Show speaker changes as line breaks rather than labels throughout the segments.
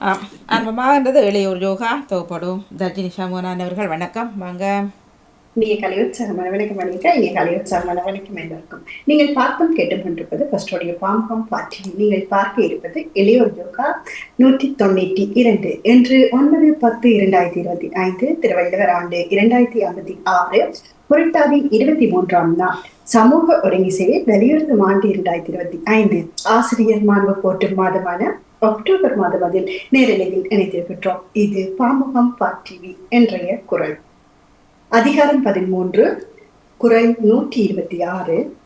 ஆம். ஆரம்பமாகின்றது இளையோர் யோகா தேவைப்படும் தர்ஜினி சண்முகநாதன் அவர்கள். வணக்கம். வாங்க.
நீங்க கலையுற்சாகமான வணக்கம் வணக்கம் இங்கே கலையுற்சாகமான வணக்கம் எல்லாருக்கும் நீங்கள் பார்த்தும் கேட்டும் கொண்டிருப்பது ஃபர்ஸ்டோடைய பாம்பம் பாட்டி. நீங்கள் பார்க்க இருப்பது இளையோர் யோகா நூற்றி தொண்ணூற்றி இரண்டு இன்று ஒன்பது பத்து இரண்டாயிரத்தி இருபத்தி ஐந்து திருவள்ளுவர் ஆண்டு இரண்டாயிரத்தி ஐம்பத்தி ஆறு புரட்டாதி இருபத்தி மூன்றாம் நாள். சமூக ஒருங்கிசையை வலியுறுத்தும் ஆண்டு இரண்டாயிரத்தி இருபத்தி ஐந்து ஆசிரியர் மாண்பு போற்றும் மாதமான அக்டோபர் மாத பதில் நேரலையில் இணைத்திருக்கின்றோம் இது பாமுகம் பாட்டிவி என்றைய குரல். அதிகாரம் பதிமூன்று குரல் நூற்றி இருபத்தி ஆறு.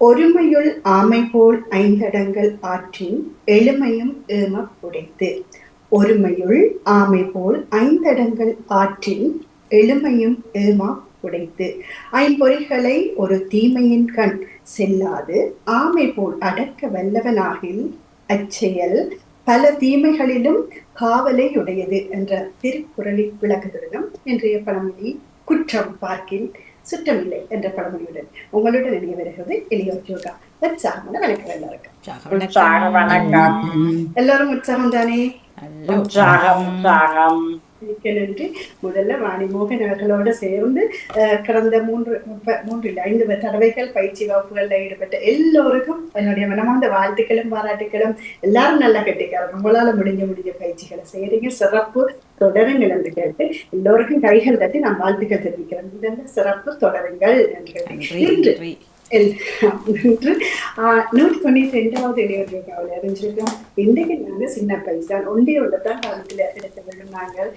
ஒருமையுள் ஆமை போல் ஐந்தடங்கள் ஆற்றின் எளிமையும் ஏம உடைத்து ஒருமையுள் ஆமை போல் ஐந்தடங்கள் ஆற்றின் எளிமையும் ஏமா உடைத்து ஐம்பொறிகளை ஒரு தீமையின் கண் செல்லாது. ஆமை போல் அடக்க வல்லவனாகில் அச்செயல் பல தீமைகளிலும் காவலை உடையது என்ற திருக்குறளில் விளக்குகிறதும் இன்றைய பழமொழி குற்றம் பார்க்கில் சுற்றமில்லை என்ற பழமொழியுடன் உங்களுடன் இணைய வருகிறது எளியோர் யோகா உற்சாகமான வணக்கம் எல்லாருக்கும். எல்லாரும் உற்சாகம் தானே?
உற்சாகம் உற்சாகம்.
மிக்க நன்றி முதல்ல வாணி மோகன் அவர்களோடு சேர்ந்து கடந்த மூன்று முப்ப- மூன்று இல்லை ஐந்து தடவைகள் பயிற்சி வகுப்புகளில் ஈடுபட்ட எல்லோருக்கும் என்னுடைய மனமார்ந்த வாழ்த்துக்களும் பாராட்டுக்களும் எல்லாரும் நல்லா கட்டிக்காரங்க உங்களால முடிஞ்ச முடிஞ்ச பயிற்சிகளை செய்யறீங்க சிறப்பு தொடருங்கள் என்று கேட்டு எல்லோருக்கும் கைகள் தட்டி நான் வாழ்த்துக்கள் தெரிவிக்கிறேன் சிறப்பு தொடருங்கள் என்று இன்று
நன்றி
நூற்றி தொண்ணூற்றி ரெண்டாவது இளையோர் அவளை அறிஞ்சிருக்கோம் இன்றைக்கு நாங்கள் சின்ன பைசான். ஒன்றே ஒன்றுதான் காலத்தில் எடுத்து வேண்டும் நாங்கள்.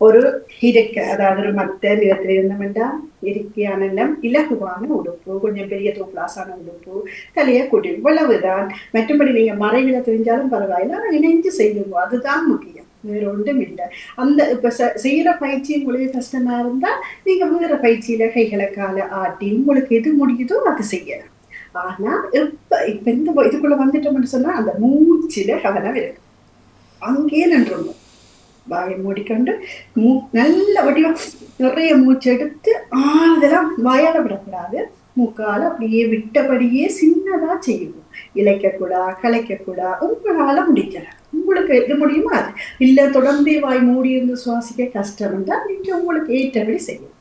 ஒரு இருக்க அதாவது ஒரு மத்த நிறத்தில் இருந்தோம்னா இருக்கையான நிலம் இலகுவான உடுப்பு கொஞ்சம் பெரிய தூப்ளாசான உடுப்பு தலையை கூட்டி இவ்வளவுதான். மற்றபடி நீங்கள் மறைவில தெரிஞ்சாலும் பரவாயில்ல. ஆனால் இணைஞ்சு செய்யுங்க அதுதான் முக்கியம். வேற ஒன்றும் இல்லை அந்த இப்ப செ- செய்யற பயிற்சி உங்களுக்கு கஷ்டமா இருந்தா நீங்க வேற பயிற்சியில கைகளை கால ஆட்டி உங்களுக்கு எது முடியுதோ அது செய்யலாம். ஆனா இப்ப இப்ப இந்த இதுக்குள்ள வந்துட்டோம்னு சொன்னா அந்த மூச்சில கவனம் இருக்கு. அங்கேயே நின்றுணும் வாயை மூடிக்கொண்டு மூ நல்ல வடிவம் நிறைய மூச்சு எடுத்து ஆறுதலாம் வாயால விடக்கூடாது. முக்கால் அப்படியே விட்டபடியே சின்னதா செய்யணும் இழைக்கக்கூடா கலைக்கக்கூடா உங்களால முடிக்கலாம் உங்களுக்கு எது முடியுமா அது. இல்ல தொடர்ந்தே வாய் மூடி இருந்து சுவாசிக்க கஷ்டம் என்றால் நீங்க உங்களுக்கு ஏற்றபடி செய்யும்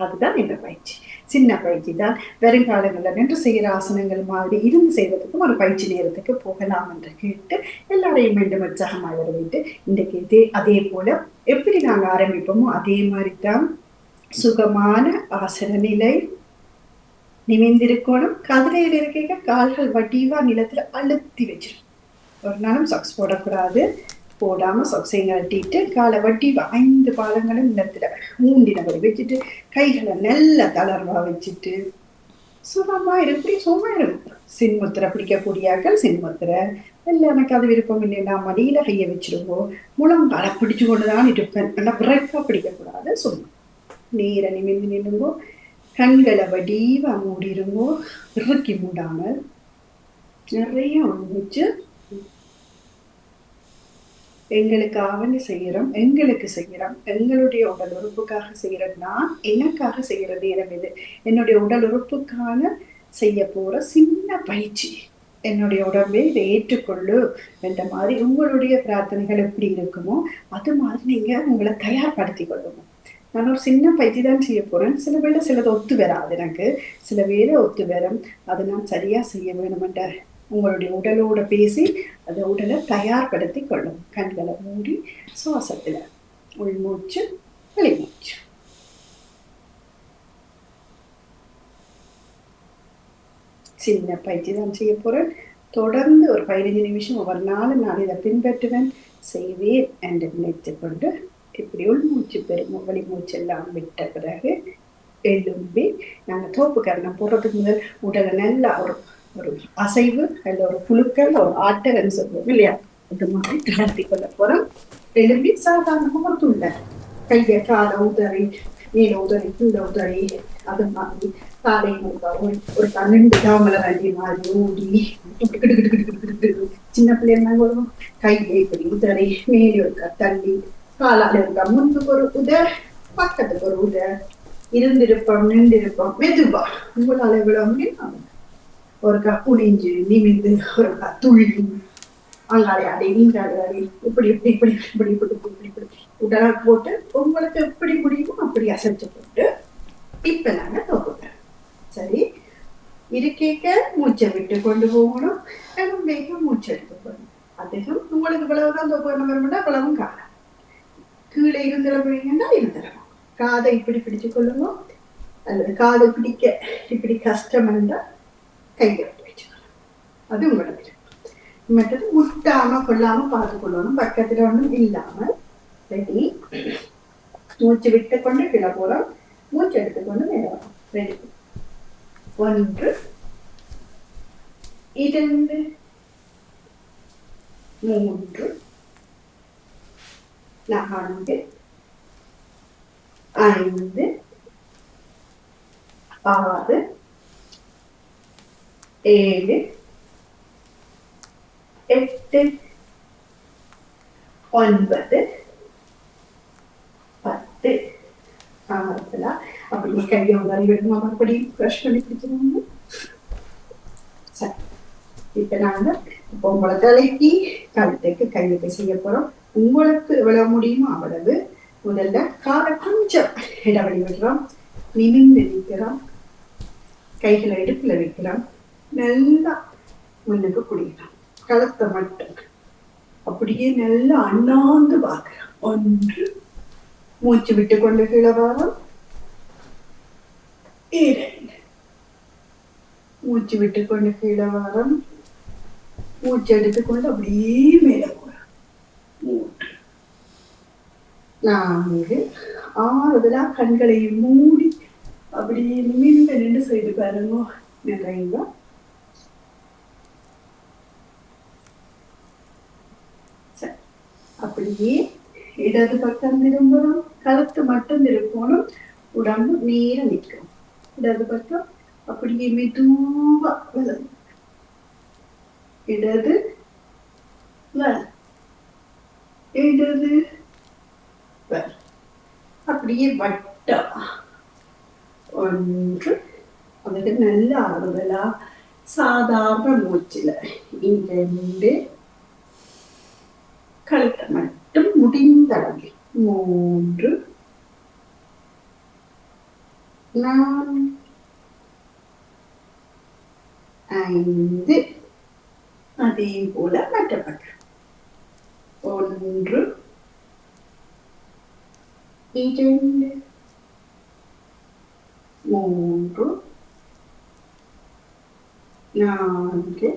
அதுதான் இந்த பயிற்சி. சின்ன பயிற்சி தான். வருங்காலங்களில் நின்று செய்கிற ஆசனங்கள் மாதிரி இருந்து செய்வதற்கும் ஒரு பயிற்சி நேரத்துக்கு போகலாம் என்று கேட்டு எல்லாரையும் மீண்டும் உற்சாகமாக வரவிட்டு இன்றைக்கு இதே அதே போல எப்படி நாங்கள் ஆரம்பிப்போமோ அதே மாதிரி தான் சுகமான ஆசன நிலை நிமிந்திருக்கணும் கதிரையில் இருக்க கால்கள் வடிவா நிலத்துல அழுத்தி வச்சிடும் ஒரு நாளும் சாக்ஸ் போடக்கூடாது. போடாம சொக்ஸையும் கட்டிட்டு காலை வட்டி ஐந்து பாதங்களும் நிலத்துல ஊண்டினபடி வச்சுட்டு கைகளை நல்ல தளர்வா வச்சுட்டு சுகமாக இருக்கு சும்மா இருக்கும் சின்முத்திரை பிடிக்கக்கூடியாக்கள் சின்முத்திரை இல்லை எனக்கு அது விருப்பம் இல்லைன்னா மடியில் கையை வச்சிருவோம் முழங்கால பிடிச்சு கொண்டுதான் இருப்பேன். நல்லா விரைப்பா பிடிக்கக்கூடாது சும்மா நீரை நிமிந்து நின்னுங்கோ கண்களை வடிவா மூடிருங்கோ. இறுக்கி மூடாமல் நிறைய உண்மிச்சு எங்களுக்கு அவனு செய்கிறோம் எங்களுக்கு செய்கிறோம். எங்களுடைய உடல் உறுப்புக்காக செய்கிறோம் நான் எனக்காக செய்கிற நேரம் இது. என்னுடைய உடல் உறுப்புக்கான செய்ய போகிற சின்ன பயிற்சி என்னுடைய உடம்பை இதை ஏற்றுக்கொள்ளு என்ற மாதிரி உங்களுடைய பிரார்த்தனைகள் எப்படி இருக்குமோ அது மாதிரி நீங்கள் உங்களை தயார்படுத்தி கொள்ளுங்க. நான் ஒரு சின்ன பயிற்சி தான் செய்ய போறேன். சில வேளை சிலது ஒத்து வராது எனக்கு. சில வேலை ஒத்து வரும். அதை நான் சரியா செய்ய வேணுமென்ற உங்களுடைய உடலோட பேசி அந்த உடலை தயார்படுத்தி கொள்ளும். கண்களை மூடி சுவாசத்துல உள்மூச்சு வெளிமூச்சு சின்ன பயிற்சி தான் செய்ய போறேன். தொடர்ந்து ஒரு பதினஞ்சு நிமிஷம் ஒவ்வொரு நாளும் நான் இதை பின்பற்றுவேன். செய்வேன் என்று நினைத்து கொண்டு இப்படி உள்மூச்சு பெரும் வெளிமூச்சு எல்லாம் விட்ட பிறகு எழும்பி நாங்கள் தோப்பு போடுறதுக்கு முதல் உடலை நல்லா ஒரு ஒரு அசைவு அல்ல ஒரு புழுக்கள் ஒரு ஆட்டகன்னு சொல்லுவோம் இல்லையா? அது மாதிரி தளர்த்தி கொள்ள போறோம். எழும்பி சாதாரணமாக ஒரு துண்டை. கையை காலை உதறி நீல உதறி கீழே உதறி அது மாதிரி காலை ஒரு ஒரு பன்னெண்டு தாமலை வண்டி மாதிரி ஊடி கிடு சின்ன பிள்ளைங்க வருவோம் கையை இப்படி உதறி மேலே ஒரு தள்ளி காலால இருக்கா முன்புக்கு ஒரு உத பக்கத்துக்கு ஒரு உத. இருந்திருப்போம் நின்றிருப்போம் மெதுவா. உங்களால் எவ்வளவு முடியும்? ஒரு குனிஞ்சு நிமிந்து ஒரு துள்ளி. அங்காளி அடி நீங்காளி அடி. இப்படி இப்படி இப்படி இப்படி இப்படி இப்படி இப்படி உடனே போட்டு உங்களுக்கு எப்படி முடியுமோ அப்படி அசைச்சு போட்டு இப்ப நாங்க தொகுக்கிறோம் சரி. இருக்கேக்க மூச்சை விட்டு கொண்டு போகணும். வேகம் மூச்சை எடுத்து போகணும் அதிகம் உங்களுக்கு இவ்வளவுதான் தொகுக்கணும் வரும்னா இவ்வளவும் காணும் கீழே இருந்துடப்படுங்கன்னா இருந்துடலாம் காதை இப்படி பிடிச்சு கொள்ளுங்க அல்லது காதை பிடிக்க இப்படி கஷ்டம் இருந்தால் கையை பிடிச்சுக்கலாம் அது உங்களோட விருப்பம் மற்றது முட்டாம கொள்ளாம பார்த்து கொள்ளணும். பக்கத்துல ஒண்ணும் இல்லாம ரெடி மூச்சு விட்டு கொண்டு கீழே போறோம் மூச்சு எடுத்துக்கொண்டு மேலே வரோம் ரெடி ஒன்று. இரண்டு. மூன்று. நான்கு ஐந்து ஆறு ஏழு எட்டு ஒன்பது பத்து. ஆறுல அப்படி கையை உதறி விடுமா அப்படி ப்ரெஷ் பண்ணி பிடிச்சிருவாங்க சரி. இப்ப நாங்க இப்போ உங்களை தலைக்கு கழுத்துக்கு கையை செய்ய போறோம். உங்களுக்கு எவ்வளவு முடியுமோ அவ்வளவு முதல்ல காலை கொஞ்சம் இடைவெளி விடுறோம். நிமிந்து நிற்கிறோம். கைகளை இடுப்புல வைக்கிறோம். நல்லா முன்னுக்கு குடிக்கிறோம். களத்தை மட்டும் அப்படியே நல்லா அண்ணாந்து பார்க்கிறோம். ஒன்று மூச்சு விட்டு கொண்டு கீழே வரோம் இரண்டு மூச்சு விட்டு கொண்டு கீழே வரோம் மூச்சு எடுத்துக்கொண்டு அப்படியே மேலே போறோம் மூன்று நான்கு. ஆறுதலா கண்களை மூடி அப்படியே நிமிர்ந்து நின்று செய்து பாருங்க நிறைய அப்படியே இடது பக்கம் திரும்பணும் கழுத்து மட்டும் திருப்பணும் உடம்பு நேர நிற்கும். இடது பக்கம் அப்படியே மெதுவா வலது இடது இடது அப்படியே வட்டம் ஒன்று அதுக்கு நல்ல ஆறுதலா சாதாரண மூச்சில். இரண்டு கழுத்தை மட்டும் முடிந்த அளவில். மூன்று. ஐந்து. அதே போல மற்ற பக்கம். ஒன்று. இரண்டு மூன்று நான்கு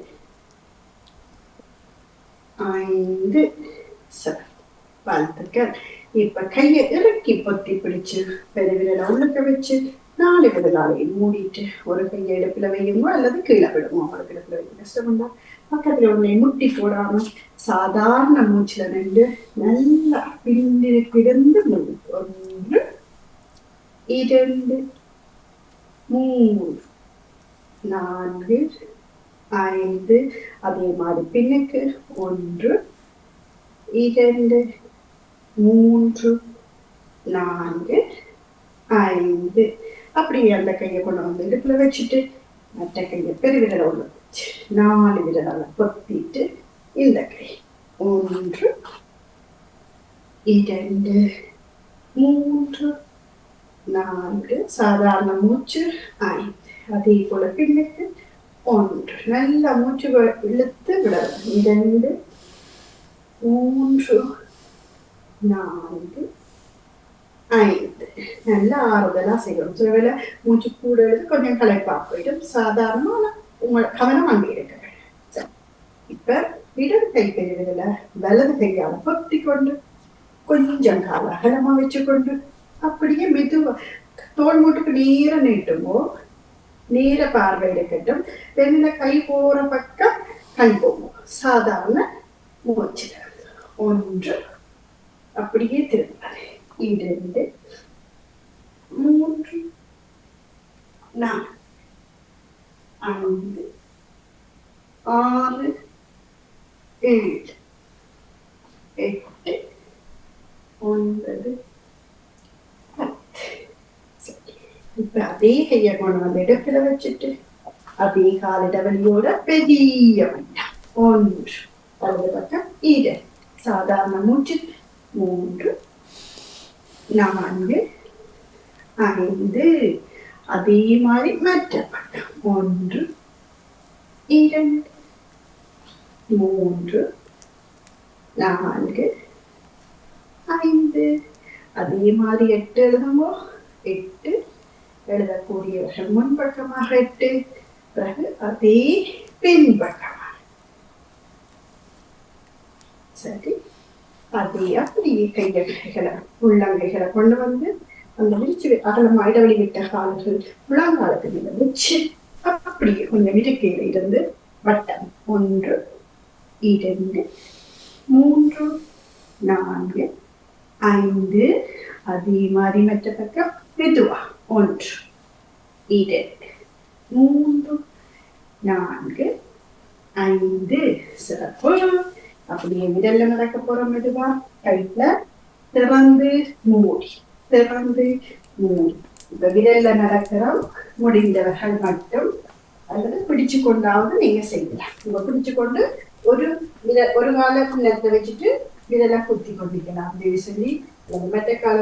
ஐந்து சரி வாழ்த்துக்கள் இப்ப கையை இறக்கி பொத்தி பிடிச்சு பெருவிரல உள்ளுக்க வச்சு நாலு விரலாலையும் மூடிட்டு ஒரு கையை இடுப்புல வையுங்க அல்லது கீழே விடுமோ அவங்களுக்கு இடுப்புல வைக்க கஷ்டம் கஷ்டம்டா பக்கத்துல உடனே முட்டி போடாம சாதாரண மூச்சுல நின்று நல்லா பிந்தி கிடந்து ஒன்று இரண்டு மூன்று நான்கு ஐந்து அதே மாதிரி பின்னுக்கு ஒன்று இரண்டு மூன்று நான்கு ஐந்து. அப்படியே அந்த கையை கொண்டு வந்து இடுப்புல வச்சுட்டு மற்ற கையை பெருவிரல உள்ள வச்சு நாலு விரலால பொத்திட்டு இந்த கை. ஒன்று இரண்டு மூன்று நான்கு சாதாரண மூச்சு ஐந்து. அதே போல பின்னுக்கு ஒன்று. நல்லா மூச்சு இழுத்து விடலாம். இரண்டு மூன்று நான்கு நல்ல ஆறுதலா செய்யணும் சில வேலை மூச்சு கூட எழுது கொஞ்சம் களைப்பா போயிடும் சாதாரணமான உங்களோட கவனம் அங்கே இருக்கு வேண்டும். இப்ப இடது கை பெரியதுல வலது கையால பொத்தி கொண்டு கொஞ்சம் கால அகலமா வச்சுக்கொண்டு அப்படியே மெதுவா தோல் மூட்டுக்கு நேர நீட்டுமோ நேர பார்வை இருக்கட்டும் வெளியில கை போற பக்கம் கண் போகும் சாதாரண மூச்சு ஒன்று அப்படியே திரும்ப இரண்டு மூன்று நான்கு ஐந்து ஆறு ஏழு எட்டு ஒன்பது பத்து சரி. இப்ப அதே கையை கொண்டு வந்து இடத்துல வச்சுட்டு அதே கால இடவெளியோட பெரிய வட்டம் ஒன்று. வலது பக்கம் இரு. சாதாரண மூச்சு மூன்று. நான்கு. ஐந்து. அதே மாதிரி மற்ற பக்கம் ஒன்று. இரண்டு. மூன்று. நான்கு. ஐந்து. அதே மாதிரி எட்டு எழுதுங்கோ எட்டு. எழுதக்கூடியவர்கள் முன்பக்கமாக எட்டு பிறகு அதே பின்பக்கமாக. சரி. அதே அப்படியே கையகைகளை உள்ளங்கைகளை கொண்டு வந்து அந்த விரிச்சு அகலமாக இடைவெளி விட்ட கால்கள் முழங்காலத்து மேல வச்சு அப்படியே கொஞ்சம் இருக்கையில் இருந்து வட்டம் ஒன்று இரண்டு மூன்று நான்கு ஐந்து அதே மாதிரி மற்ற பக்கம் மெதுவா ஒன்று இரண்டு மூன்று நான்கு ஐந்து சிறப்பு அப்படியே விரல்ல நடக்க போறோம் மெதுவா கைட்ல திறந்து மூடி திறந்து மூடி இப்ப விரல்ல நடக்கிறோம் முடிந்தவர்கள் மட்டும் அல்லது பிடிச்சு கொண்டாவது நீங்க செய்யலாம் உங்க பிடிச்சு கொண்டு ஒரு விர ஒரு கால நேரத்தை வச்சுட்டு விரலை குத்தி கொண்டிருக்கலாம் அப்படின்னு சொல்லி மற்ற கால